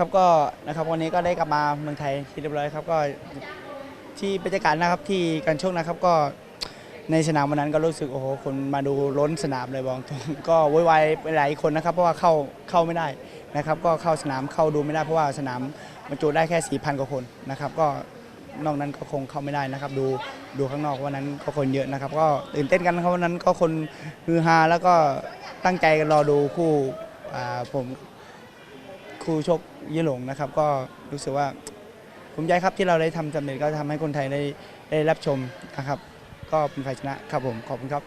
ครับก็นะครับวันนี้ก็ได้กลับมาเมืองไทยที่เรียบร้อยครับก็ ที่บรรยากาศนะครับที่การชกนะครับก็ในสนามวันนั้นก็รู้สึกโอ้โหคนมาดูล้นสนามเลยบอกตรงก็โวยวายไปหลายคนนะครับ เพราะว่าเข้าเข้าไม่ได้นะครับ ก็เข้าสนามเข้าดูไม่ได้เพราะว่าสนามบรรจุได้แค่4,000กว่าคนนะครับ ก็นอกนั้นก็คงเข้าไม่ได้นะครับ ดูดูข้างนอกวันนั้นก็คนเยอะนะครับ ก็ตื่นเต้นกันครับวันนั้นก็คนฮือฮาแล้วก็ตั้งใจกันรอดูคู่ผมครูชกยี่หลงนะครับ ก็รู้สึกว่า ภูมิใจครับที่เราได้ทำสำเร็จก็ทำให้คนไทยได้ได้รับชมนะครับ ก็เป็นฝ่ายชนะครับผมขอบคุณครับ